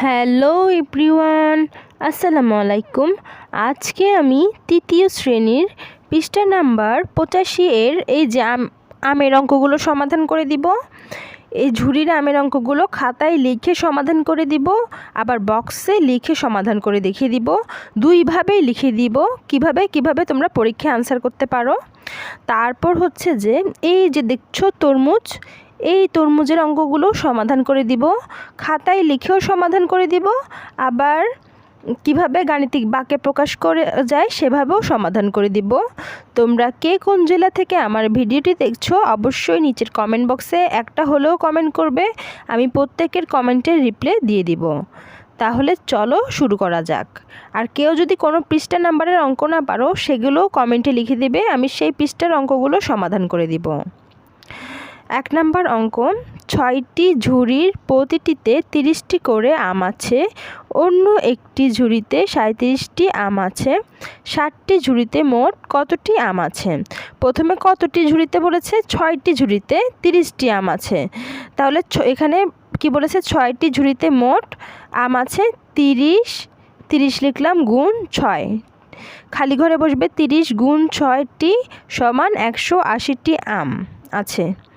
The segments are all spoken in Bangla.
হ্যালো এভরিওয়ান, আসসালামু আলাইকুম। আজকে আমি তৃতীয় শ্রেণির পৃষ্ঠা নাম্বার পঁচাশি এর এই যে আম- আমের অঙ্কগুলো সমাধান করে দিব। এই ঝুড়ির আমের অঙ্কগুলো খাতায় লিখে সমাধান করে দিব, আবার বক্সে লিখে সমাধান করে দেখিয়ে দিব। দুইভাবেই লিখে দিব, কীভাবে কীভাবে তোমরা পরীক্ষায় আনসার করতে পারো। তারপর হচ্ছে যে, এই যে দেখছ তরমুজ এই তরমুজের অঙ্কগুলো সমাধান করে দিব। খাতায় লিখেও সমাধান করে দিব। আবার কীভাবে গাণিতিক বাক্যে প্রকাশ করে যায় সেভাবেও সমাধান করে দিব। তোমরা কে কোন জেলা থেকে আমার ভিডিওটি দেখছ অবশ্যই নিচের কমেন্ট বক্সে একটা হলেও কমেন্ট করবে। আমি প্রত্যেকের কমেন্টের রিপ্লে দিয়ে দিব। তাহলে চলো শুরু করা যাক। আর কেউ যদি কোনো পৃষ্ঠা নাম্বারের অঙ্ক না পারো, সেগুলোও কমেন্টে লিখে দিবে। আমি সেই পৃষ্ঠার অঙ্কগুলো সমাধান করে দিব। এক নাম্বার অঙ্ক ছয়টি ঝুড়ির প্রতিটিতে তিরিশটি করে আম আছে, অন্য একটি ঝুড়িতে সাঁত্রিশটি আম আছে, ষাটটি ঝুড়িতে মোট কতটি আম আছে? প্রথমে কতটি ঝুড়িতে বলেছে? ছয়টি ঝুড়িতে তিরিশটি আম আছে। তাহলে এখানে কি বলেছে? ছয়টি ঝুড়িতে মোট আম আছে তিরিশ তিরিশ লিখলাম গুণ ছয়। খালি ঘরে বসবে, তিরিশ গুণ ছয়টি সমান একশো আশিটি আম আছে।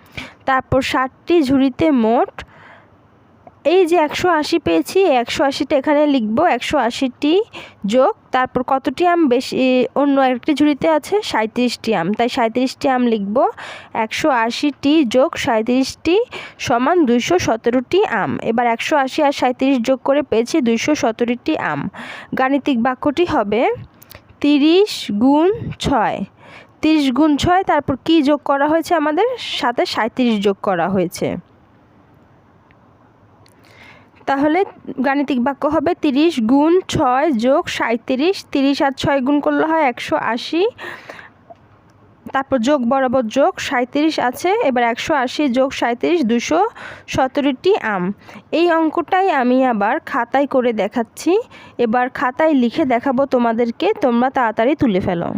তারপর ষাটটি ঝুড়িতে মোট এই যে একশো আশি পেয়েছি একশো আশিটা এখানে লিখব, একশো আশিটি যোগ, তারপর কতটি আম বেশি অন্য একটি ঝুড়িতে আছে সাঁত্রিশটি আম। তাই সাঁত্রিশটি আম লিখব, একশো আশিটি যোগ সাঁত্রিশটি সমান দুইশো সতেরোটি আম। এবার একশো আশি আর সাঁত্রিশ যোগ করে পেয়েছি দুইশো সতেরোটি আম। গাণিতিক বাক্যটি হবে তিরিশ গুণ ছয়। তিরিশ গুণ ছয়, তারপর কি যোগ করা হয়েছে আমাদের? সাথে সাঁত্রিশ যোগ করা হয়েছে। তাহলে গাণিতিক বাক্য হবে তিরিশ গুণ ছয় যোগ সাঁত্রিশ, তিরিশ আর ছয় গুণ করলে হয় একশো আশি। তারপর যোগ বরাবর যোগ সাঁত্রিশ আছে, এবার একশো আশি যোগ সাঁত্রিশ দুশো সতেরোটি আম। এই অঙ্কটাই আমি আবার খাতায় করে দেখাচ্ছি। এবার খাতায় লিখে দেখাবো তোমাদেরকে, তোমরা তাড়াতাড়ি তুলে ফেলো।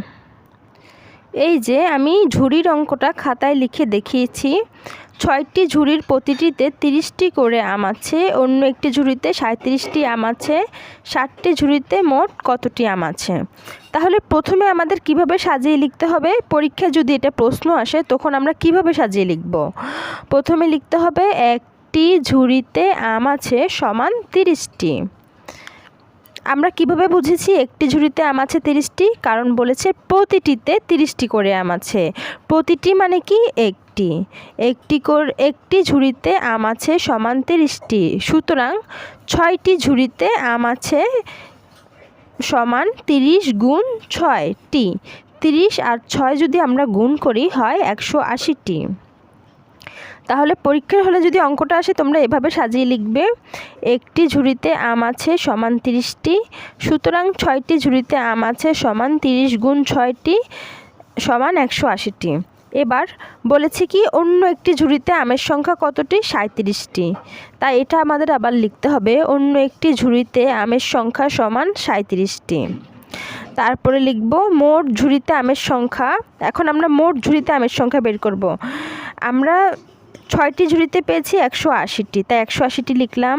এই যে আমি ঝুড়ির অঙ্কটা খাতায় লিখে দেখিয়েছি। ছয়টি ঝুড়ির প্রতিটিতে তিরিশটি করে আম আছে, অন্য একটি ঝুড়িতে সাঁত্রিশটি আম আছে, ষাটটি ঝুড়িতে মোট কতটি আম আছে? তাহলে প্রথমে আমাদের কীভাবে সাজিয়ে লিখতে হবে? পরীক্ষায় যদি এটা প্রশ্ন আসে, তখন আমরা কীভাবে সাজিয়ে লিখব? প্রথমে লিখতে হবে একটি ঝুড়িতে আম আছে সমান তিরিশটি। আমরা কীভাবে বুঝেছি একটি ঝুড়িতে আম আছে তিরিশটি? কারণ বলেছে প্রতিটিতে তিরিশটি করে আম আছে। প্রতিটি মানে কি? একটি। একটি কর একটি ঝুড়িতে আম আছে সমান তিরিশটি। সুতরাং ছয়টি ঝুড়িতে আম আছে সমান তিরিশ গুণ ছয়টি। তিরিশ আর ছয় যদি আমরা গুণ করি হয় একশো আশিটি। তাহলে পরীক্ষার হলে যদি অঙ্কটা আসে, তোমরা এভাবে সাজিয়ে লিখবে। একটি ঝুড়িতে আম আছে সমান তিরিশটি, সুতরাং ছয়টি ঝুড়িতে আম আছে সমান তিরিশ গুণ ছয়টি, সমান একশো আশিটি। এবার বলেছে কি, অন্য একটি ঝুড়িতে আমের সংখ্যা কতটি? সাঁত্রিশটি তাই এটা আমাদের আবার লিখতে হবে, অন্য একটি ঝুড়িতে আমের সংখ্যা সমান সাঁত্রিশটি তারপরে লিখব, মোট ঝুড়িতে আমের সংখ্যা, এখন আমরা মোট ঝুড়িতে আমের সংখ্যা বের করব। আমরা ছয়টি ঝুড়িতে পেয়েছি একশো আশিটি। তাই একশো আশিটি লিখলাম,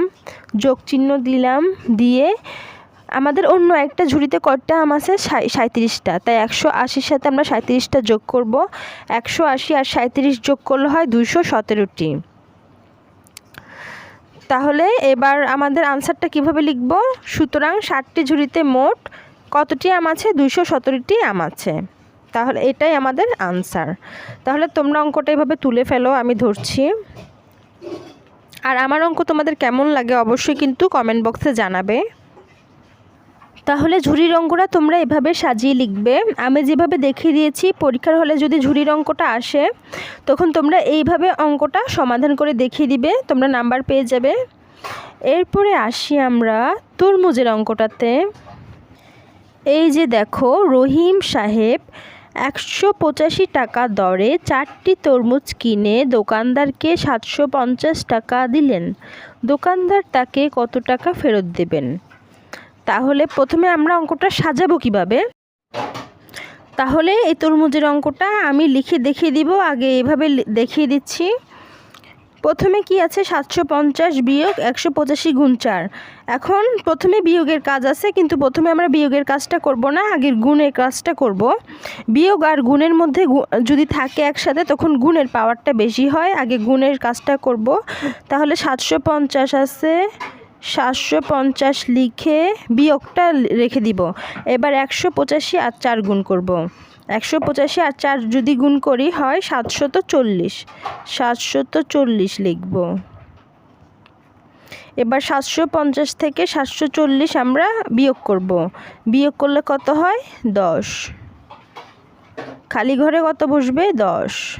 যোগ চিহ্ন দিলাম, দিয়ে আমাদের অন্য একটা ঝুড়িতে কয়টা আম আছে? সাঁত্রিশটা তাই একশো আশির সাথে আমরা সাঁত্রিশটা যোগ করব। একশো আশি আর সাঁত্রিশ যোগ করলে হয় দুশো সতেরোটি। তাহলে এবার আমাদের আনসারটা কীভাবে লিখব? সুতরাং ষাটটি ঝুড়িতে মোট কতটি আম আছে? দুশো সতেরোটি আম আছে। তাহলে এটাই আমাদের আনসার তাহলে তোমরা অঙ্কটা এভাবে তুলে ফেলো, আমি ধরছি। আর আমার অঙ্ক তোমাদের কেমন লাগে অবশ্যই কিন্তু কমেন্ট বক্সে জানাবে। তাহলে ঝুড়ির অঙ্কটা তোমরা এভাবে সাজিয়ে লিখবে। আমি যেভাবে দেখিয়ে দিয়েছি, পরীক্ষার হলে যদি ঝুড়ির অঙ্কটা আসে, তখন তোমরা এইভাবে অঙ্কটা সমাধান করে দেখিয়ে দিবে, তোমরা নাম্বার পেয়ে যাবে। এরপরে আসি আমরা তরমুজের অঙ্কটাতে। এই যে দেখো, রহিম সাহেব একশো পঁচাশি টাকা দরে চারটি তরমুজ কিনে দোকানদারকে সাতশো পঞ্চাশ টাকা দিলেন। দোকানদার তাকে কত টাকা ফেরত দেবেন? তাহলে প্রথমে আমরা অঙ্কটা সাজাবো কীভাবে? তাহলে এই তরমুজের অঙ্কটা আমি লিখে দেখিয়ে দিব, আগে এভাবে দেখিয়ে দিচ্ছি। প্রথমে কি আছে? সাতশো পঞ্চাশ বিয়োগ একশো পঁচাশি গুণ চার। এখন প্রথমে বিয়োগের কাজ আছে, কিন্তু প্রথমে আমরা বিয়োগের কাজটা করব না, আগের গুণের কাজটা করব। বিয়োগ আর গুণের মধ্যে যদি থাকে একসাথে, তখন গুণের পাওয়ারটা বেশি হয়, আগে গুণের কাজটা করব। তাহলে সাতশো পঞ্চাশ আছে, সাতশো পঞ্চাশ লিখে বিয়োগটা রেখে দিব। এবার একশো পঁচাশি আর চার গুণ করব। একশো পঁচাশি আর চার যদি গুণ করি হয় সাতশত চল্লিশ। সাতশত চল্লিশ লিখব। এবার সাতশো পঞ্চাশ থেকে সাতশো চল্লিশ আমরা বিয়োগ করব। বিয়োগ করলে কত হয়? দশ। খালি ঘরে কত বসবে? দশ।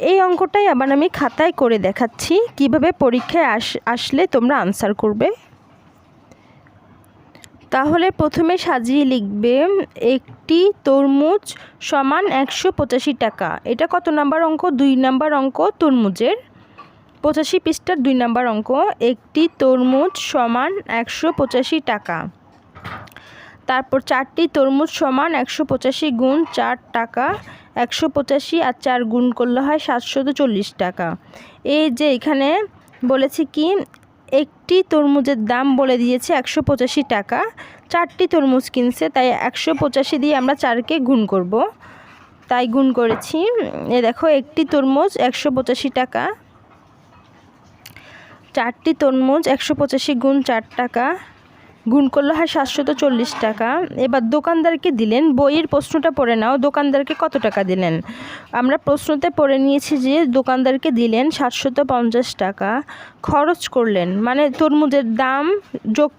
এই অঙ্কটাই আবার আমি খাতায় করে দেখাচ্ছি। কীভাবে পরীক্ষায় আস, আসলে তোমরা আনসার করবে? তাহলে প্রথমে সাজিয়ে লিখবে একটি তরমুজ সমান একশো পঁচাশি টাকা। এটা কত নাম্বার অঙ্ক? দুই নাম্বার অঙ্ক তরমুজের। পঁচাশি পৃষ্ঠার দুই নাম্বার অঙ্ক, একটি তরমুজ সমান একশো পঁচাশি টাকা। তারপর চারটি তরমুজ সমান একশো পঁচাশি গুণ চার টাকা, একশো পঁচাশি আর চার গুণ করলে হয় সাতশত চল্লিশ টাকা। এই যে এখানে বলেছি কি একটি তরমুজের দাম বলে দিয়েছে একশো পঁচাশি টাকা। চারটি তরমুজ কিনছে, তাই একশো পঁচাশি দিয়ে আমরা চারকে গুণ করব। তাই গুণ করেছি। এ দেখো, একটি তরমুজ একশো পঁচাশি টাকা। চারটি তরমুজ একশো পঁচাশি গুণ চার টাকা। গুণ করলে হয় সাতশত চল্লিশ টাকা। এবার দোকানদারকে দিলেন, বইয়ের প্রশ্নটা পড়ে নাও, দোকানদারকে কত টাকা দিলেন? আমরা প্রশ্নতে পড়ে নিয়েছি যে দোকানদারকে দিলেন সাতশত পঞ্চাশ টাকা, খরচ করলেন। মানে তরমুজের দাম যোগ,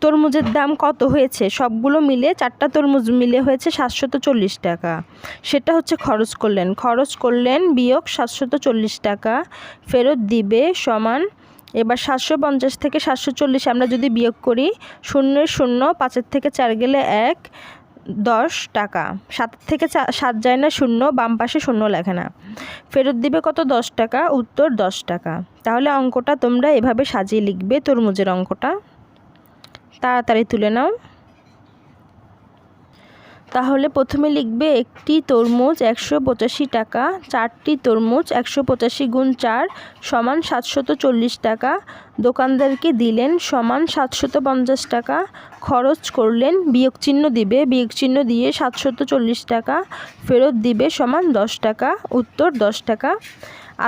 তরমুজের দাম কত হয়েছে? সবগুলো মিলে চারটা তরমুজ মিলে হয়েছে সাতশত চল্লিশ টাকা। সেটা হচ্ছে খরচ করলেন। খরচ করলেন বিয়োগ সাতশত চল্লিশ টাকা, ফেরত দিবে সমান এবার সাতশো পঞ্চাশ থেকে সাতশো চল্লিশ আমরা যদি বিয়োগ করি, শূন্যের শূন্য, পাঁচের থেকে চার গেলে এক, দশ টাকা। সাত থেকে সাত যায় না, শূন্য, বাম পাশে শূন্য লেখে না। ফেরত দিবে কত? দশ টাকা, উত্তর দশ টাকা। তাহলে অঙ্কটা তোমরা এভাবে সাজিয়ে লিখবে তরমুজের অঙ্কটা। তাড়াতাড়ি তুলে নাও। তাহলে প্রথমে লিখবে একটি তরমুজ একশো পঁচাশি টাকা, চারটি তরমুজ একশো পঁচাশি গুণ চার সমান সাতশত চল্লিশ টাকা, দোকানদারকে দিলেন সমান সাতশত পঞ্চাশ টাকা, খরচ করলেন বিয়োগ চিহ্ন দিবে বিয়োগ চিহ্ন দিয়ে সাতশত চল্লিশ টাকা, ফেরত দিবে সমান দশ টাকা, উত্তর দশ টাকা।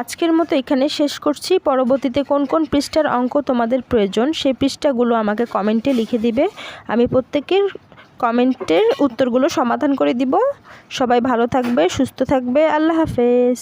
আজকের মতো এখানে শেষ করছি। পরবর্তীতে কোন কোন পৃষ্ঠার অঙ্ক তোমাদের প্রয়োজন, সেই পৃষ্ঠাগুলো আমাকে কমেন্টে লিখে দিবে। আমি প্রত্যেকের কমেন্টের উত্তরগুলো সমাধান করে দিব। সবাই ভালো থাকবে সুস্থ থাকবে। আল্লাহ হাফেজ।